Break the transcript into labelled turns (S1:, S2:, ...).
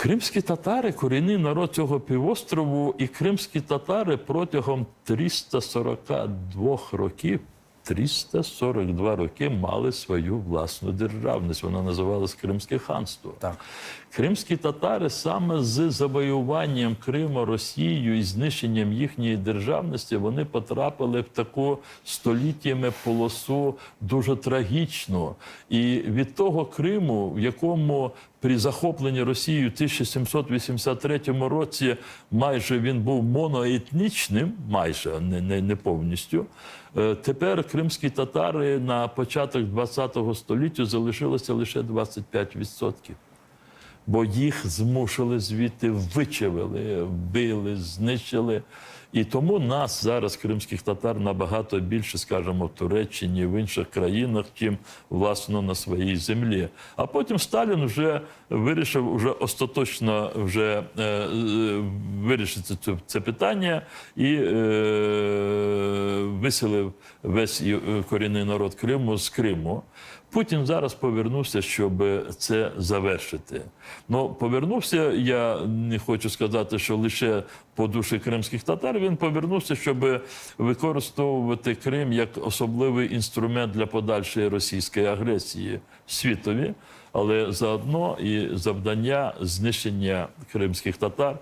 S1: Кримські татари корінний народ цього півострову, і кримські татари протягом 342 років. 342 роки мали свою власну державність. Вона називалась Кримське ханство.
S2: Так.
S1: Кримські татари саме з завоюванням Криму Росією і знищенням їхньої державності вони потрапили в таку століттями полосу дуже трагічну. І від того Криму, в якому при захопленні Росією в 1783 році майже він був моноетнічним, майже не, не, не повністю. е, Тепер кримські татари на початок ХХ століття залишилося лише 25% бо їх змусили звідти вичавили, вбили, знищили. І тому нас зараз, кримських татар, набагато більше, скажімо, в Туреччині, в інших країнах, чим власно на своїй землі. А потім Сталін вже вирішив уже остаточно вже е, е, вирішити це, це питання і е, виселив весь е, корінний народ Криму з Криму. Путін зараз повернувся, щоб це завершити. Ну, повернувся, я не хочу сказати, що лише по душі кримських татар. Він повернувся, щоб використовувати Крим як особливий інструмент для подальшої російської агресії світові, але заодно і завдання знищення кримських татар